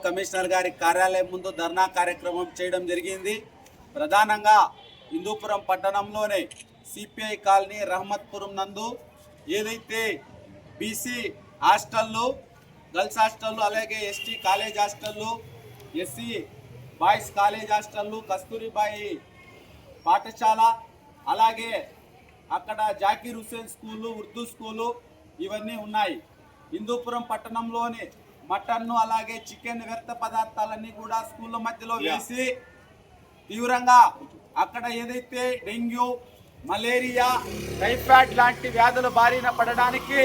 Municipal commissioner గారి కార్యాలయం ముందు ధర్నా కార్యక్రమం చేయడం జరిగింది. ప్రధానంగా హిందూపురం పట్టణంలోనే సిపిఐ కాలనీ రహమత్పురం నందు ఏదైతే బీసీ హాస్టళ్ళు గర్ల్స్ హాస్టళ్ళు అలాగే ఎస్టీ కాలేజ్ హాస్టళ్ళు ఎస్సీ బాయ్స్ కాలేజ్ హాస్టళ్ళు కస్తూరిబాయి పాఠశాల అలాగే అక్కడ జాకీర్ హుస్సేన్ స్కూలు ఉర్దూ స్కూలు ఇవన్నీ ఉన్నాయి. హిందూపురం పట్టణంలోని మటన్ను అలాగే చికెన్ వ్యర్థ పదార్థాలన్నీ కూడా స్కూళ్ళ మధ్యలో వేసి తీవ్రంగా అక్కడ ఏదైతే డెంగ్యూ మలేరియా టైఫాయిడ్ లాంటి వ్యాధుల బారిన పడడానికి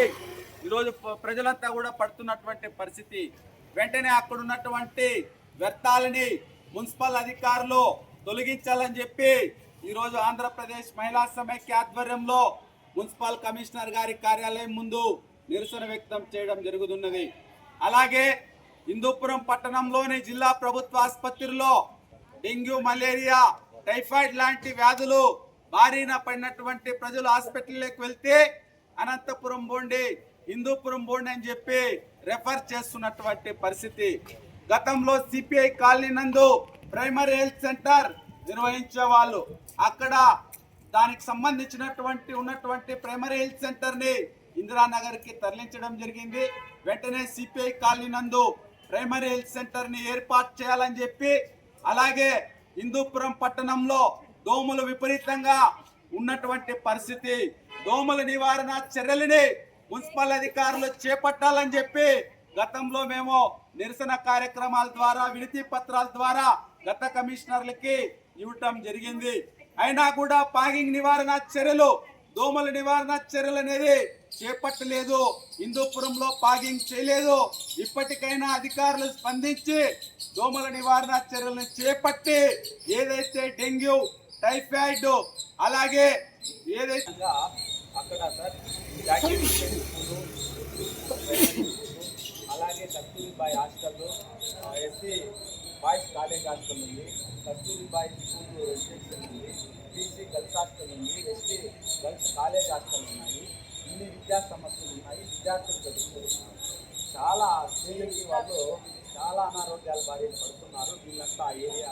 ఈరోజు ప్రజలంతా కూడా పడుతున్నటువంటి పరిస్థితి. వెంటనే అక్కడ ఉన్నటువంటి వ్యర్థాలని మున్సిపల్ అధికారులు తొలగించాలని చెప్పి ఈరోజు ఆంధ్రప్రదేశ్ మహిళా సమైక్య ఆధ్వర్యంలో మున్సిపల్ కమిషనర్ గారి కార్యాలయం ముందు నిరసన వ్యక్తం చేయడం జరుగుతున్నది. అలాగే హిందూపురం పట్టణంలోని జిల్లా ప్రభుత్వ ఆసుపత్రిలో డెంగ్యూ మలేరియా టైఫాయిడ్ లాంటి వ్యాధులు బారిన పడినటువంటి ప్రజలు హాస్పిటల్లోకి వెళ్తే అనంతపురం బోండి హిందూపురం బోండి అని చెప్పి రెఫర్ చేస్తున్నటువంటి పరిస్థితి. గతంలో సిపిఐ కాలనీ నందు ప్రైమరీ హెల్త్ సెంటర్ నిర్వహించే వాళ్ళు అక్కడ దానికి సంబంధించినటువంటి ఉన్నటువంటి ప్రైమరీ హెల్త్ సెంటర్ని ఇందిరానగర్కి ఇందిరానగర్కి తరలించడం జరిగింది. వెంటనే సిపిఐ కాలనీ నందు ప్రైమరీ హెల్త్ సెంటర్ని ఏర్పాటు చేయాలని చెప్పి అలాగే హిందూపురం పట్టణంలో దోమలు విపరీతంగా ఉన్నటువంటి పరిస్థితి. దోమల నివారణ చర్యలని మున్సిపల్ అధికారులు చేపట్టాలని చెప్పి గతంలో మేము నిరసన కార్యక్రమాల ద్వారా వినతి పత్రాల ద్వారా గత కమిషనర్లకి ఇవ్వటం జరిగింది. అయినా కూడా పాగింగ్ నివారణ చర్యలు దోమల నివారణ చర్యలు అనేది చేపట్టలేదు హిందూపురంలో పాగింగ్ చేయలేదు. ఇప్పటికైనా అధికారులు స్పందించి దోమల నివారణ చర్యలను చేపట్టి ఏదైతే డెంగ్యూ టైఫాయిడ్ అలాగే ఏదైతే అక్కడ సార్ అలాగే Kasturibai hostel SC boys college hostel ఉంది. కస్తూరిబాయి స్కూల్ రెసిడెన్షియల్ ఉంది. బీసీ గర్ల్స్ హాస్టల్ ఉంది. ఎస్టీ గర్ల్స్ కాలేజ్ హాస్టల్ ఉన్నాయి. ఇన్ని విద్యా సమస్యలు ఉన్నాయి విద్యార్థులు చదువుకుంటున్నారు. చాలా స్టూడెంట్ వాళ్ళు చాలా అనారోగ్యాల బారిన పడుతున్నారు. వీళ్ళంతా ఆ ఏరియా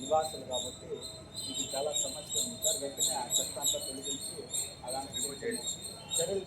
నివాసులు కాబట్టి ఇది చాలా సమస్య ఉంది సార్. వెంటనే ఆ చెత్త తొలగించి అలాంటి చర్యలు